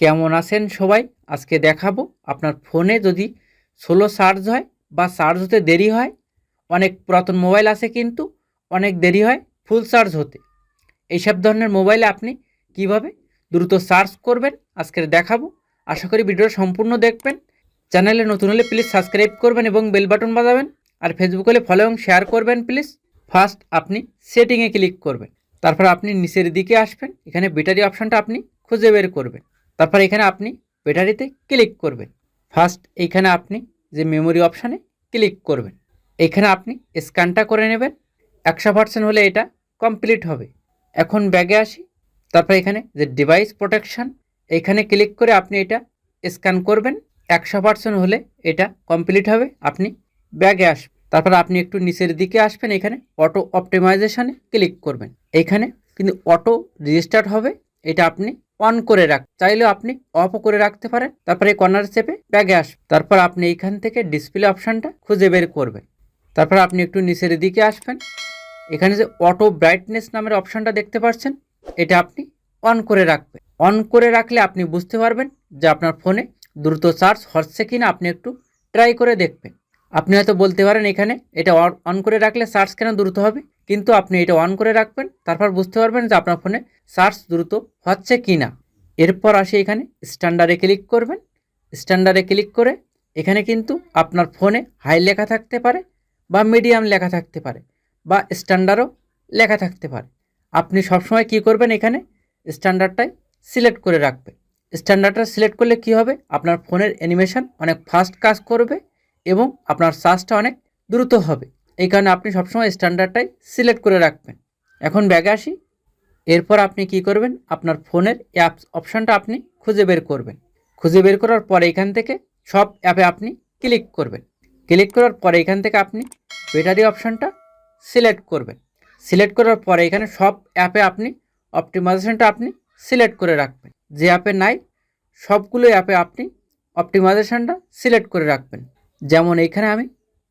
কেমন আছেন সবাই? আজকে দেখাবো। আপনার ফোনে যদি ষোলো চার্জ হয় বা চার্জ হতে দেরি হয়, অনেক পুরাতন মোবাইল আছে কিন্তু অনেক দেরি হয় ফুল চার্জ হতে। এইসব ধরনের মোবাইলে আপনি কীভাবে দ্রুত চার্জ করবেন আজকের দেখাবো। আশা করি ভিডিওটা সম্পূর্ণ দেখবেন। চ্যানেলে নতুন হলে প্লিজ সাবস্ক্রাইব করবেন এবং বেল বাটন বাজাবেন। আর ফেসবুক হলে ফলো এবং শেয়ার করবেন প্লিজ ফার্স্ট আপনি সেটিংয়ে ক্লিক করবেন। তারপর আপনি নিচের দিকে আসবেন। এখানে ব্যাটারি অপশানটা আপনি খুঁজে বের করবেন। তারপর এখানে আপনি ব্যাটারিতে ক্লিক করবেন। ফার্স্ট এইখানে আপনি যে মেমোরি অপশানে ক্লিক করবেন। এখানে আপনি স্ক্যানটা করে নেবেন। একশো পার্সেন্ট হলে এটা কমপ্লিট হবে। এখন ব্যাগে আসি। তারপর এখানে যে ডিভাইস প্রোটেকশন এখানে ক্লিক করে আপনি এটা স্ক্যান করবেন। একশো পার্সেন্ট হলে এটা কমপ্লিট হবে। আপনি ব্যাগে আসবেন। তারপর আপনি একটু নিচের দিকে আসবেন। এখানে অটো অপটিমাইজেশানে ক্লিক করবেন। এখানে কিন্তু অটো রেজিস্টার্ট হবে। এটা আপনি অন করে রাখ। চাইলেও আপনি অফও করে রাখতে পারেন। তারপরে কর্নার চেপে ব্যাগে আসবে তারপর আপনি এইখান থেকে ডিসপ্লে অপশানটা খুঁজে বের করবেন। তারপর আপনি একটু নিচের দিকে আসবেন। এখানে যে অটো ব্রাইটনেস নামের অপশানটা দেখতে পাচ্ছেন, এটা আপনি অন করে রাখবেন। অন করে রাখলে আপনি বুঝতে পারবেন যে আপনার ফোনে দ্রুত চার্জ হচ্ছে কিনা আপনি একটু ট্রাই করে দেখবেন। আপনি হয়তো বলতে পারেন এখানে, এটা অন করে রাখলে চার্জ কেন দ্রুত হবে? কিন্তু আপনি এটা অন করে রাখবেন, তারপর বুঝতে পারবেন যে আপনার ফোনে চার্জ দ্রুত হচ্ছে কি না এরপর আসি এখানে স্ট্যান্ডার্ডে ক্লিক করবেন। স্ট্যান্ডার্ডে ক্লিক করে এখানে কিন্তু আপনার ফোনে হাই লেখা থাকতে পারে বা মিডিয়াম লেখা থাকতে পারে বা স্ট্যান্ডার্ডও লেখা থাকতে পারে। আপনি সবসময় কি করবেন এখানে? স্ট্যান্ডার্ডটাই সিলেক্ট করে রাখবেন। স্ট্যান্ডার্ডটা সিলেক্ট করলে কি হবে? আপনার ফোনের অ্যানিমেশন অনেক ফাস্ট কাজ করবে। এবং আপনার চার্জটা অনেক দ্রুত হবে। এই কারণে আপনি সবসময় স্ট্যান্ডার্ডটাই সিলেক্ট করে রাখবেন। এখন ব্যাগে আসি। এরপর আপনি কি করবেন? আপনার ফোনের অ্যাপস অপশানটা আপনি খুঁজে বের করবেন। খুঁজে বের করার পরে এখান থেকে সব অ্যাপে আপনি ক্লিক করবেন। ক্লিক করার পরে এখান থেকে আপনি ব্যাটারি অপশানটা সিলেক্ট করবেন। সিলেক্ট করার পরে এখানে সব অ্যাপে আপনি অপটিমাইজেশনটা আপনি সিলেক্ট করে রাখবেন। যে অ্যাপে নাই, সবগুলো অ্যাপে আপনি অপটিমাইজেশনটা সিলেক্ট করে রাখবেন। যেমন এইখানে আমি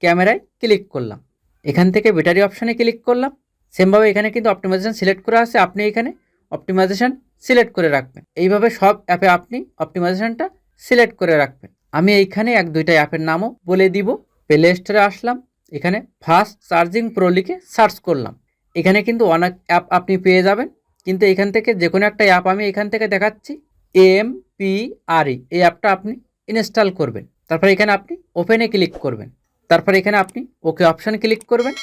ক্যামেরায় ক্লিক করলাম। এখান থেকে ব্যাটারি অপশানে ক্লিক করলাম। সেমভাবে এখানে কিন্তু অপটিমাইজেশন সিলেক্ট করা আছে। আপনি এখানে অপটিমাইজেশন সিলেক্ট করে রাখবেন। এইভাবে সব অ্যাপে আপনি অপটিমাইজেশানটা সিলেক্ট করে রাখবেন। আমি এইখানে এক দুইটা অ্যাপের নামও বলে দিব। প্লে স্টোরে আসলাম। এখানে ফাস্ট চার্জিং প্রো লিখে সার্চ করলাম। এখানে কিন্তু অনেক অ্যাপ আপনি পেয়ে যাবেন। কিন্তু এখান থেকে যে কোনো একটা অ্যাপ আমি এখান থেকে দেখাচ্ছি। এম পি আর ই এই অ্যাপটা আপনি ইনস্টল করবেন। তারপর এখানে আপনি ওপেনে ক্লিক করবেন। তারপর এখানে আপনি ওকে অপশান ক্লিক করবেন।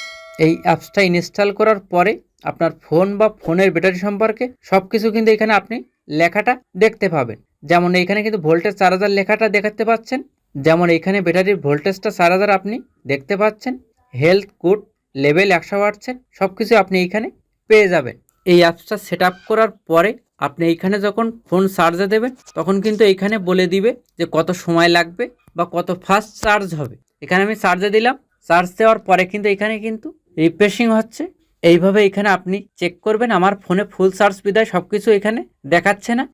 এই অ্যাপসটা ইনস্টল করার পরে আপনার ফোন বা ফোনের ব্যাটারি সম্পর্কে সব কিছু কিন্তু এখানে আপনি লেখাটা দেখতে পাবেন। যেমন এইখানে কিন্তু ভোল্টেজ চার হাজার লেখাটা দেখাতে পাচ্ছেন। যেমন এখানে ব্যাটারির ভোল্টেজটা চার হাজার আপনি দেখতে পাচ্ছেন। হেলথ গুড লেভেল একশো পার্সেন্ট সব কিছু আপনি এইখানে পেয়ে যাবেন। এই অ্যাপসটা সেট করার পরে আপনি এইখানে যখন ফোন চার্জে দেবেন তখন কিন্তু এইখানে বলে দিবে যে কত সময় লাগবে বা কত ফাস্ট চার্জ হবে। এখানে আমি চার্জে দিলাম চার্জ দেওয়ার পরে কিন্তু এখানে কিন্তু রিফ্রেশিং হচ্ছে। এইভাবে এখানে আপনি চেক করবেন, আমার ফোনে ফুল চার্জ বিদায় সব কিছু এখানে দেখাচ্ছে না।